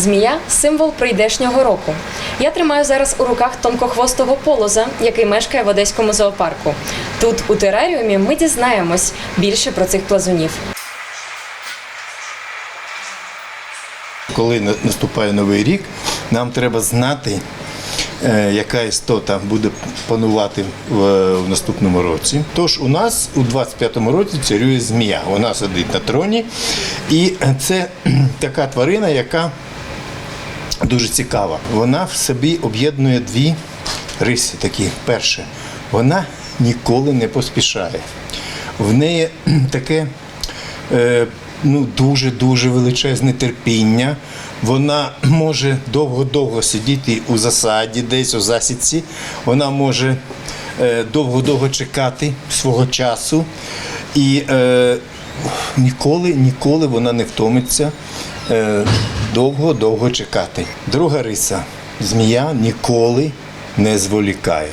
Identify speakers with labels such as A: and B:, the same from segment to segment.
A: Змія символ прийдешнього року. Я тримаю зараз у руках тонкохвостого полоза, який мешкає в одеському зоопарку. Тут, у тераріумі, ми дізнаємось більше про цих плазунів.
B: Коли на- наступає новий рік, нам треба знати, е, яка істота буде панувати в наступному році. Тож у нас у 25-му році царює змія. Вона сидить на троні, і це така тварина, яка дуже цікава. Вона в собі об'єднує дві риси. Такі перше, вона ніколи не поспішає. В неї таке е, ну, дуже дуже величезне терпіння. Вона може довго-довго сидіти у засаді, десь у засідці. Вона може е, довго-довго чекати свого часу. І е, ніколи, ніколи вона не втомиться е, довго-довго чекати. Друга риса змія ніколи не зволікає.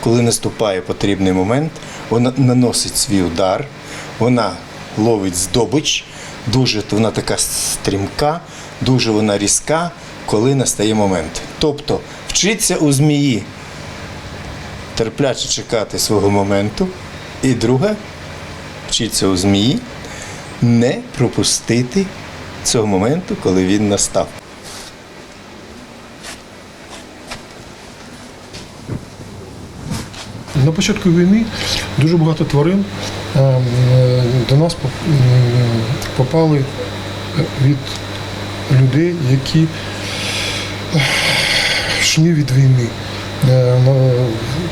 B: Коли наступає потрібний момент, вона наносить свій удар, вона ловить здобич, дуже вона така стрімка, дуже вона різка, коли настає момент. Тобто вчиться у змії терпляче чекати свого моменту. І друге, вчиться у змії не пропустити цього моменту, коли він настав.
C: На початку війни дуже багато тварин е, е, до нас попали від людей, які йшли від війни. Е,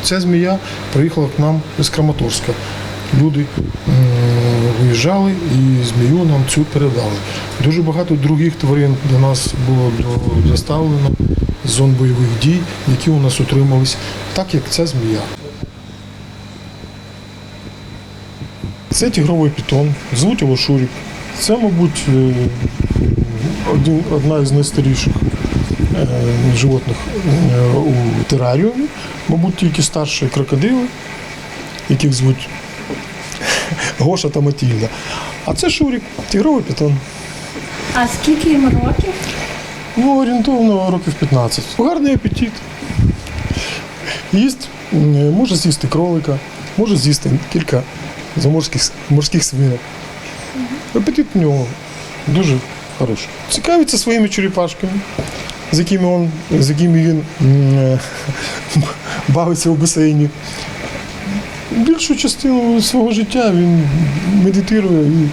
C: Ця змія приїхала к нам з Краматорська. Люди виїжджали і змію нам цю передали. Дуже багато других тварин до нас було доставлено з зон бойових дій, які у нас утримались, так як ця змія. Це тигровий пітон, звуть його Шурік. Це, мабуть, е, один, одна із найстаріших е, животних е, у тераріумі. Мабуть, тільки старші крокодили, яких звуть Гоша та Матільда. А це Шурік, тигровий пітон.
D: А скільки їм років?
C: Ну, орієнтовно років 15. Гарний апетит. Їсть, може з'їсти кролика, може з'їсти кілька заморських морських свинок. Апетит у нього дуже хороший. Цікавиться своїми черепашками, з якими, він, з якими він бавиться у басейні. Більшу частину свого життя він медитує і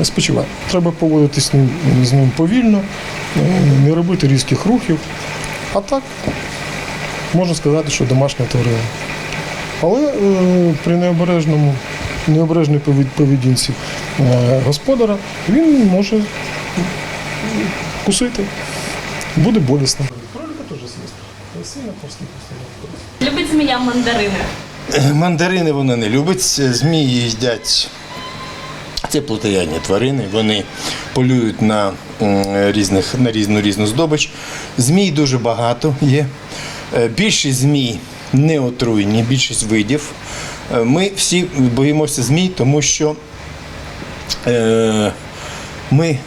C: е, спочиває. Треба поводитись з ним, повільно, е, не робити різких рухів. А так, можна сказати, що домашня тварина. Але е, при необережному, необережній поведінці господара він може кусити. Буде болісно. Кролика теж з'їсти.
D: Любить змія мандарини.
B: Мандарини вона не любить, змії їдять. Це плотоядні тварини, вони полюють на різних на різну різну здобич. Змій дуже багато є. Е, Більшість змій не отруйні, більшість видів. Е, Ми всі боїмося змій, тому що е, ми,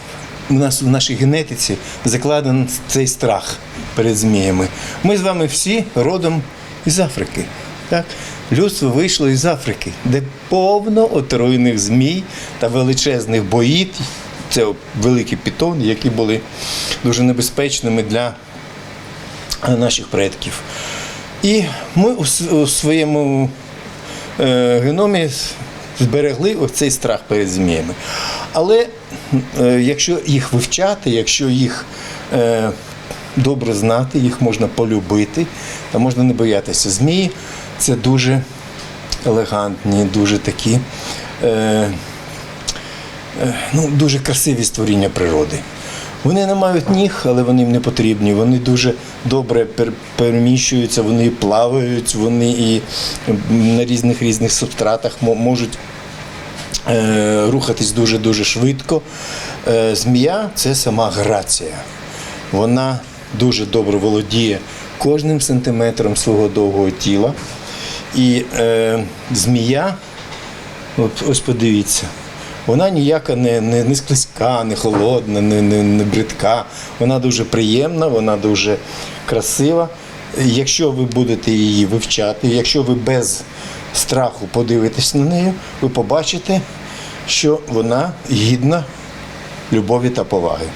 B: у нас в нашій генетиці закладений цей страх перед зміями. Ми з вами всі родом із Африки. Так? Людство вийшло із Африки, де повно отруйних змій та величезних боїд. Це великі пітони, які були дуже небезпечними для е, наших предків. І ми у своєму е, геномі зберегли оцей страх перед зміями. Але е, якщо їх вивчати, якщо їх добре знати, їх можна полюбити, та можна не боятися. Змії це дуже елегантні, дуже такі. Е, е, ну, дуже красиві створіння природи. Вони не мають ніг, але вони їм не потрібні. Вони дуже добре переміщуються, вони плавають, вони і на різних різних субстратах можуть е, рухатись дуже-дуже швидко. Е, змія це сама грація. Вона дуже добре володіє кожним сантиметром свого довгого тіла. І е, змія, от ось подивіться, Вона ніяка не, не, не склизька, не холодна, не, не, не бридка. Вона дуже приємна, вона дуже красива. Якщо ви будете її вивчати, якщо ви без страху подивитесь на неї, ви побачите, що вона гідна любові та поваги.